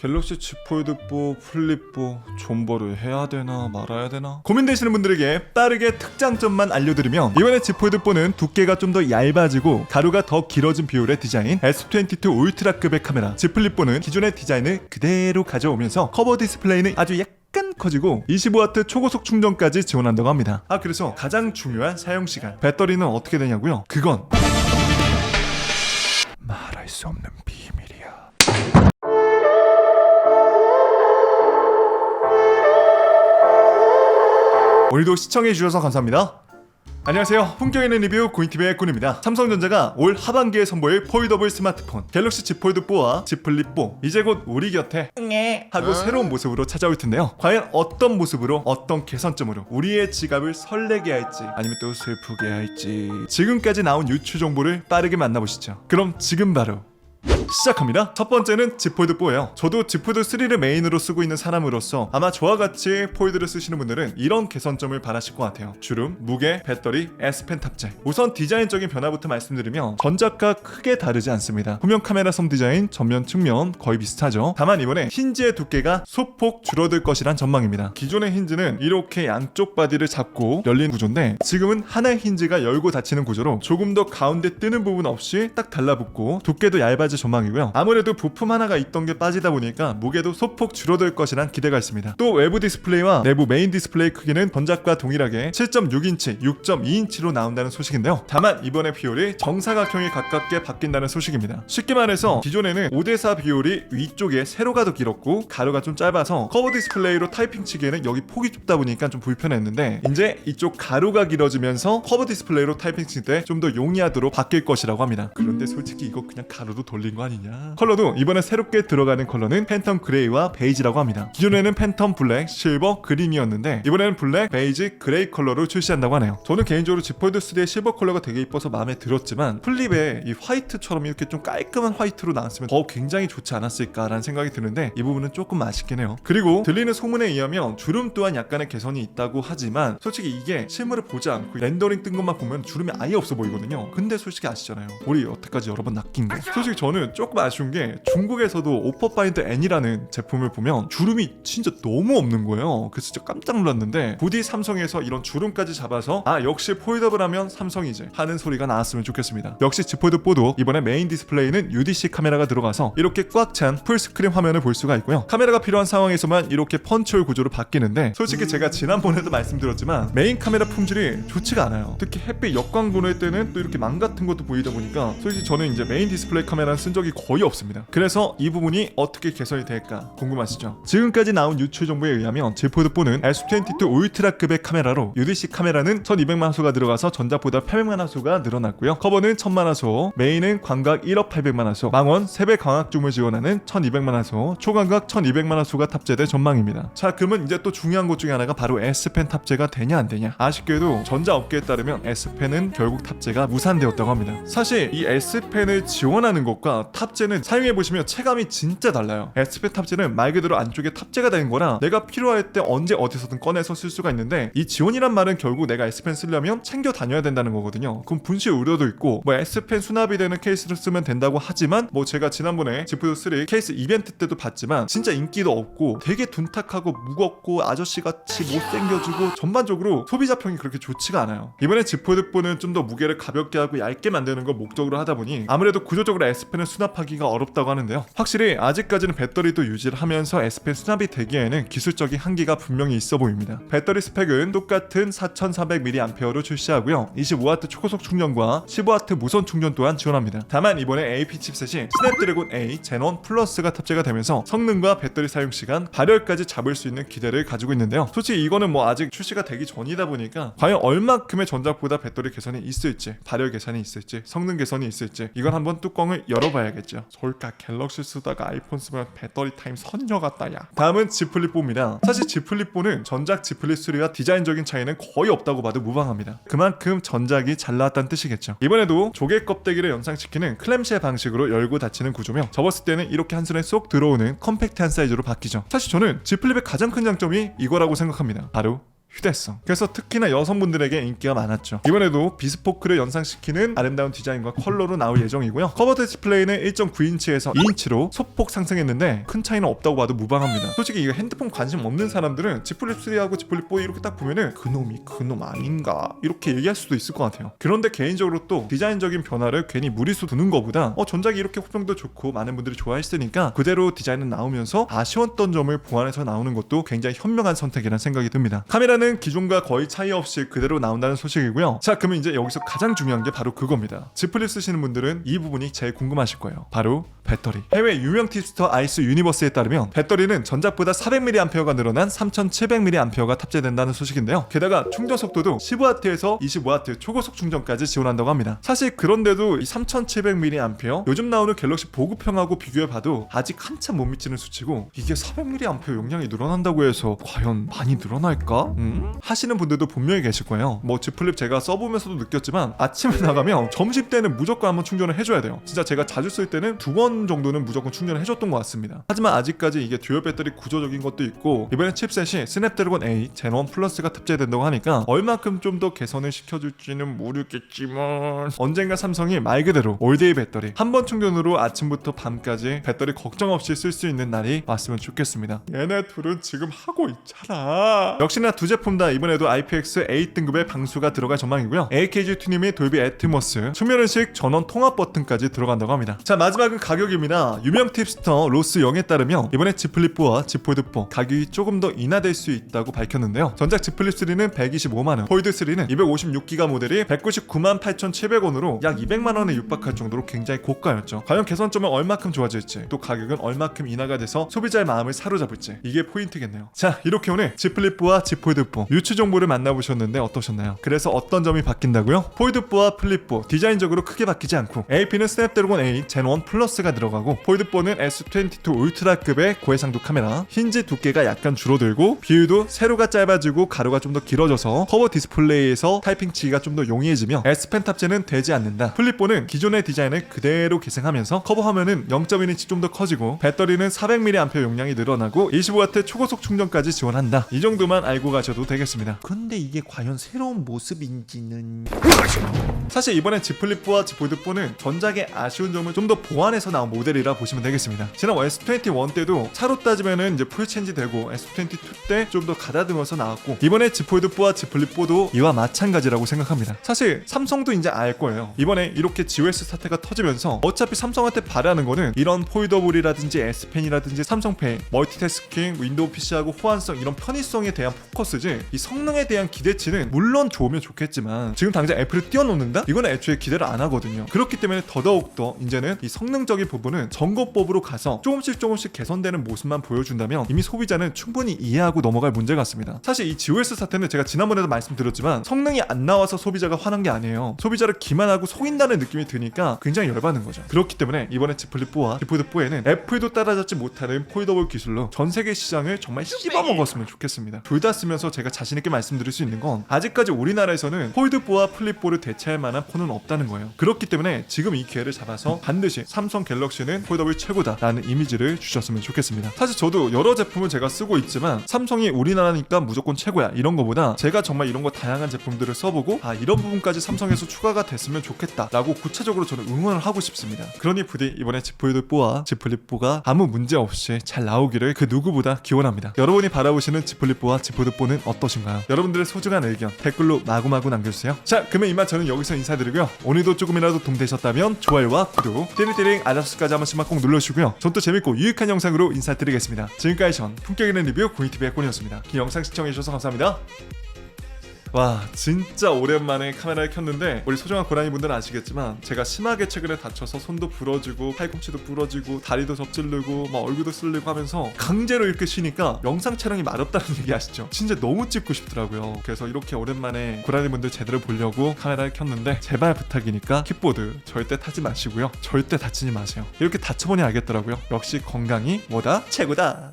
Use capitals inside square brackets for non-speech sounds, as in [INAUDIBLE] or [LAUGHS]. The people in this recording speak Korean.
갤럭시 Z 폴드4 플립4 존버를 해야 되나 말아야 되나? 고민되시는 분들에게 빠르게 특장점만 알려드리면 이번에 Z 폴드4는 두께가 좀 더 얇아지고 가루가 더 길어진 비율의 디자인 S22 울트라급의 카메라 Z 플립4는 기존의 디자인을 그대로 가져오면서 커버 디스플레이는 아주 약간 커지고 25W 초고속 충전까지 지원한다고 합니다. 아 그래서 가장 중요한 사용시간 배터리는 어떻게 되냐고요? 그건 말할 수 없는 비밀 오늘도 시청해주셔서 감사합니다. 안녕하세요. 품격 있는 리뷰 고인TV의 꾼입니다. 삼성전자가 올 하반기에 선보일 폴더블 스마트폰 갤럭시 Z 폴드 4와 Z 플립 4 이제 곧 우리 곁에 하고 새로운 모습으로 찾아올 텐데요. 과연 어떤 모습으로 어떤 개선점으로 우리의 지갑을 설레게 할지 아니면 또 슬프게 할지 지금까지 나온 유추 정보를 빠르게 만나보시죠. 그럼 지금 바로 시작합니다. 첫 번째는 Z 폴드 4예요. 저도 Z 폴드 3를 메인으로 쓰고 있는 사람으로서 아마 저와 같이 폴드를 쓰시는 분들은 이런 개선점을 바라실 것 같아요. 주름, 무게, 배터리, S펜 탑재. 우선 디자인적인 변화부터 말씀드리면 전작과 크게 다르지 않습니다. 후면 카메라 섬 디자인, 전면 측면 거의 비슷하죠. 다만 이번에 힌지의 두께가 소폭 줄어들 것이란 전망입니다. 기존의 힌지는 이렇게 양쪽 바디를 잡고 열린 구조인데 지금은 하나의 힌지가 열고 닫히는 구조로 조금 더 가운데 뜨는 부분 없이 딱 달라붙고 두께도 얇아질 전망 이고요. 아무래도 부품 하나가 있던 게 빠지다 보니까 무게도 소폭 줄어들 것이란 기대가 있습니다. 또 외부 디스플레이와 내부 메인 디스플레이 크기는 전작과 동일하게 7.6인치, 6.2인치로 나온다는 소식인데요. 다만 이번에 비율이 정사각형에 가깝게 바뀐다는 소식입니다. 쉽게 말해서 기존에는 5대4 비율이 위쪽에 세로가 더 길었고 가로가 좀 짧아서 커버 디스플레이로 타이핑 치기에는 여기 폭이 좁다 보니까 좀 불편했는데 이제 이쪽 가로가 길어지면서 커버 디스플레이로 타이핑 칠 때 좀 더 용이하도록 바뀔 것이라고 합니다. 그런데 솔직히 이거 그냥 가로도 돌린 거 아니냐? 컬러도 이번에 새롭게 들어가는 컬러는 팬텀 그레이와 베이지라고 합니다. 기존에는 팬텀 블랙, 실버, 그린이었는데 이번에는 블랙, 베이지, 그레이 컬러로 출시한다고 하네요. 저는 개인적으로 지폴드 3의 실버 컬러가 되게 이뻐서 마음에 들었지만 플립에 이 화이트처럼 이렇게 좀 깔끔한 화이트로 나왔으면 더 굉장히 좋지 않았을까라는 생각이 드는데 이 부분은 조금 아쉽긴 해요. 그리고 들리는 소문에 의하면 주름 또한 약간의 개선이 있다고 하지만 솔직히 이게 실물을 보지 않고 렌더링 뜬 것만 보면 주름이 아예 없어 보이거든요. 근데 솔직히 아시잖아요. 우리 여태까지 여러 번 낚인 거. 솔직히 저는 조금 아쉬운 게 중국에서도 오퍼파인드 N이라는 제품을 보면 주름이 진짜 너무 없는 거예요. 그래서 진짜 깜짝 놀랐는데 부디 삼성에서 이런 주름까지 잡아서 아 역시 폴더블 하면 삼성이지 하는 소리가 나왔으면 좋겠습니다. 역시 Z 폴드 4도 이번에 메인 디스플레이는 UDC 카메라가 들어가서 이렇게 꽉 찬 풀스크린 화면을 볼 수가 있고요. 카메라가 필요한 상황에서만 이렇게 펀치홀 구조로 바뀌는데 솔직히 제가 지난번에도 말씀드렸지만 메인 카메라 품질이 좋지가 않아요. 특히 햇빛 역광 보낼 때는 또 이렇게 망 같은 것도 보이다 보니까 솔직히 저는 이제 메인 디스플레이 카메라는 쓴 적이 거의 없습니다. 그래서 이 부분이 어떻게 개선이 될까 궁금하시죠? 지금까지 나온 유출 정보에 의하면 Z 폴드 4는 S22 울트라급의 카메라로 UDC 카메라는 1200만 화소가 들어가서 전작보다 800만 화소가 늘어났고요. 커버는 1000만 화소, 메인은 광각 1억 800만 화소, 망원 3배 광학 줌을 지원하는 1200만 화소, 초광각 1200만 화소가 탑재될 전망입니다. 자, 그러면 이제 또 중요한 것 중에 하나가 바로 S펜 탑재가 되냐 안 되냐. 아쉽게도 전자 업계에 따르면 S펜은 결국 탑재가 무산되었다고 합니다. 사실 이 S펜을 지원하는 것과 탑재는 사용해 보시면 체감이 진짜 달라요. S펜 탑재는 말 그대로 안쪽에 탑재가 되는 거라 내가 필요할 때 언제 어디서든 꺼내서 쓸 수가 있는데 이 지원이란 말은 결국 내가 S펜 쓰려면 챙겨 다녀야 된다는 거거든요. 그럼 분실 우려도 있고 뭐 S펜 수납이 되는 케이스를 쓰면 된다고 하지만 뭐 제가 지난번에 지프도 3 케이스 이벤트 때도 봤지만 진짜 인기도 없고 되게 둔탁하고 무겁고 아저씨 같이 못생겨지고 전반적으로 소비자 평이 그렇게 좋지가 않아요. 이번에 지포드 4는 좀 더 무게를 가볍게 하고 얇게 만드는 걸 목적으로 하다 보니 아무래도 구조적으로 S펜을 수납 하기가 어렵다고 하는데요. 확실히 아직까지는 배터리도 유지를 하면서 S펜 수납이 되기에는 기술적인 한계가 분명히 있어 보입니다. 배터리 스펙은 똑같은 4400mAh로 출시하고요. 25W 초고속 충전과 15W 무선 충전 또한 지원합니다. 다만 이번에 AP 칩셋이 스냅드래곤 A 제논 플러스가 탑재가 되면서 성능과 배터리 사용 시간, 발열까지 잡을 수 있는 기대를 가지고 있는데요. 솔직히 이거는 뭐 아직 출시가 되기 전이다 보니까 과연 얼마큼의 전작보다 배터리 개선이 있을지, 발열 개선이 있을지, 성능 개선이 있을지 이건 한번 뚜껑을 열어봐야겠 죠. 솔까 갤럭시 쓰다가 아이폰 쓰면 배터리 타임 선녀 같다 야. 다음은 Z 플립 4입니다. 사실 Z 플립 4는 전작 Z 플립 3와 디자인적인 차이는 거의 없다고 봐도 무방합니다. 그만큼 전작이 잘 나왔다는 뜻이겠죠. 이번에도 조개 껍데기를 연상시키는 클램쉘 방식으로 열고 닫히는 구조며 접었을 때는 이렇게 한 손에 쏙 들어오는 컴팩트한 사이즈로 바뀌죠. 사실 저는 Z 플립의 가장 큰 장점이 이거라고 생각합니다. 바로 휴대성. 그래서 특히나 여성분들에게 인기가 많았죠. 이번에도 비스포크를 연상시키는 아름다운 디자인과 컬러로 나올 예정이고요. 커버 디스플레이는 1.9인치에서 2인치로 소폭 상승했는데 큰 차이는 없다고 봐도 무방합니다. 솔직히 이거 핸드폰 관심 없는 사람들은 지플립 3하고 지플립 4 이렇게 딱 보면은 그놈이 그놈 아닌가 이렇게 얘기할 수도 있을 것 같아요. 그런데 개인적으로 또 디자인적인 변화를 괜히 무리수 두는 것보다 어 전작이 이렇게 호평도 좋고 많은 분들이 좋아했으니까 그대로 디자인은 나오면서 아쉬웠던 점을 보완해서 나오는 것도 굉장히 현명한 선택이라는 생각이 듭니다. 카메라는 기존과 거의 차이 없이 그대로 나온다는 소식이고요. 자, 그러면 이제 여기서 가장 중요한 게 바로 그겁니다. 지플립 쓰시는 분들은 이 부분이 제일 궁금하실 거예요. 바로 배터리. 해외 유명 팁스터 아이스 유니버스에 따르면 배터리는 전작보다 400mAh가 늘어난 3700mAh가 탑재된다는 소식인데요. 게다가 충전 속도도 15W에서 25W 초고속 충전까지 지원한다고 합니다. 사실 그런데도 이 3700mAh 요즘 나오는 갤럭시 보급형하고 비교해봐도 아직 한참 못 미치는 수치고 이게 400mAh 용량이 늘어난다고 해서 과연 많이 늘어날까? 음? 하시는 분들도 분명히 계실 거예요. 뭐 지플립 제가 써보면서도 느꼈지만 아침에 나가면 점심 때는 무조건 한번 충전을 해줘야 돼요. 진짜 제가 자주 쓸 때는 두 번 정도는 무조건 충전을 해줬던 것 같습니다. 하지만 아직까지 이게 듀얼 배터리 구조적인 것도 있고 이번에 칩셋이 스냅드래곤 8 젠1 플러스가 탑재된다고 하니까 얼마큼 좀 더 개선을 시켜줄지는 모르겠지만 언젠가 삼성이 말 그대로 올데이 배터리 한 번 충전으로 아침부터 밤까지 배터리 걱정 없이 쓸 수 있는 날이 왔으면 좋겠습니다. 얘네 둘은 지금 하고 있잖아. 역시나 두제 품 다 이번에도 IPX 8 등급의 방수가 들어갈 전망이고요. AKG 튜닝 및 돌비 애트모스, 수면의식 전원 통합 버튼까지 들어간다고 합니다. 자 마지막은 가격입니다. 유명 팁스터 로스 0에 따르면 이번에 지플립4와 지폴드4 가격이 조금 더 인하될 수 있다고 밝혔는데요. 전작 지플립 3는 125만 원, 폴드 3는 256기가 모델이 199만 8,700원으로 약 200만 원에 육박할 정도로 굉장히 고가였죠. 과연 개선점은 얼마큼 좋아질지, 또 가격은 얼마큼 인하가 돼서 소비자의 마음을 사로잡을지 이게 포인트겠네요. 자 이렇게 오늘 지플립4와 지폴드 4 유추 정보를 만나보셨는데 어떠셨나요? 그래서 어떤 점이 바뀐다고요? 폴드4와 플립4 디자인적으로 크게 바뀌지 않고 AP는 스냅드래곤 8 젠1 플러스가 들어가고 폴드4는 S22 울트라급의 고해상도 카메라 힌지 두께가 약간 줄어들고 비율도 세로가 짧아지고 가로가 좀 더 길어져서 커버 디스플레이에서 타이핑치기가 좀 더 용이해지며 S펜 탑재는 되지 않는다 플립4는 기존의 디자인을 그대로 계승하면서 커버 화면은 0.1인치 좀 더 커지고 배터리는 400mAh 용량이 늘어나고 25W 초고속 충전까지 지원한다 이 정도만 알고 가셔도 되겠습니다 근데 이게 과연 새로운 모습인지는 사실 이번에 지플립4와 지폴드4는 전작의 아쉬운 점을 좀 더 보완해서 나온 모델이라 보시면 되겠습니다. 지난 S21 때도 차로 따지면은 이제 풀체인지 되고 S22 때 좀 더 가다듬어서 나왔고 이번에 지폴드4와 지플립4도 이와 마찬가지라고 생각합니다. 사실 삼성도 이제 알 거예요. 이번에 이렇게 GOS 사태가 터지면서 어차피 삼성한테 바라는 거는 이런 폴더블이라든지 S펜이라든지 삼성페이, 멀티태스킹, 윈도우 PC하고 호환성 이런 편의성에 대한 포커스지 이 성능에 대한 기대치는 물론 좋으면 좋겠지만 지금 당장 애플을 뛰어놓는다? 이건 애초에 기대를 안 하거든요. 그렇기 때문에 더더욱더 이제는 이 성능적인 부분은 점거법으로 가서 조금씩 조금씩 개선되는 모습만 보여준다면 이미 소비자는 충분히 이해하고 넘어갈 문제 같습니다. 사실 이 GOS 사태는 제가 지난번에도 말씀드렸지만 성능이 안 나와서 소비자가 화난 게 아니에요. 소비자를 기만하고 속인다는 느낌이 드니까 굉장히 열받는 거죠. 그렇기 때문에 이번에 지플립 4와 지폴드 4에는 애플도 따라잡지 못하는 폴더블 기술로 전 세계 시장을 정말 씹어 먹었으면 좋겠습니다. 둘 다 쓰면서 제가 자신 있게 말씀드릴 수 있는 건 아직까지 우리나라에서는 폴드 4와 플립 4를 대체할 만한 폰은 없다는 거예요. 그렇기 때문에 지금 이 기회를 잡아서 반드시 삼성 갤럭시는 폴더블 최고다라는 이미지를 주셨으면 좋겠습니다. 사실 저도 여러 제품을 제가 쓰고 있지만 삼성이 우리나라니까 무조건 최고야 이런 거보다 제가 정말 이런 거 다양한 제품들을 써보고 아 이런 부분까지 삼성에서 추가가 됐으면 좋겠다라고 구체적으로 저는 응원을 하고 싶습니다. 그러니 부디 이번에 지폴드 4와 지플립 4가 아무 문제 없이 잘 나오기를 그 누구보다 기원합니다. 여러분이 바라보시는 지플립 4와 지폴드 4는 어떠신가요? 여러분들의 소중한 의견 댓글로 마구마구 남겨주세요. 자 그러면 이만 저는 여기서 인사드리고요. 오늘도 조금이라도 도움되셨다면 좋아요와 구독, 띠링띠링 알람수까지 한 번씩만 꼭 눌러주시고요. 전 또 재밌고 유익한 영상으로 인사드리겠습니다. 지금까지 전 품격 있는 리뷰 고이티비의 꾼이었습니다. 긴 영상 시청해주셔서 감사합니다. 와 진짜 오랜만에 카메라를 켰는데 우리 소중한 고라니 분들은 아시겠지만 제가 심하게 최근에 다쳐서 손도 부러지고 팔꿈치도 부러지고 다리도 접질르고 막 얼굴도 쓸리고 하면서 강제로 이렇게 쉬니까 영상 촬영이 마렵다는 [LAUGHS] 얘기 아시죠? 진짜 너무 찍고 싶더라고요. 그래서 이렇게 오랜만에 고라니 분들 제대로 보려고 카메라를 켰는데 제발 부탁이니까 킥보드 절대 타지 마시고요. 절대 다치지 마세요. 이렇게 다쳐보니 알겠더라고요. 역시 건강이 뭐다? 최고다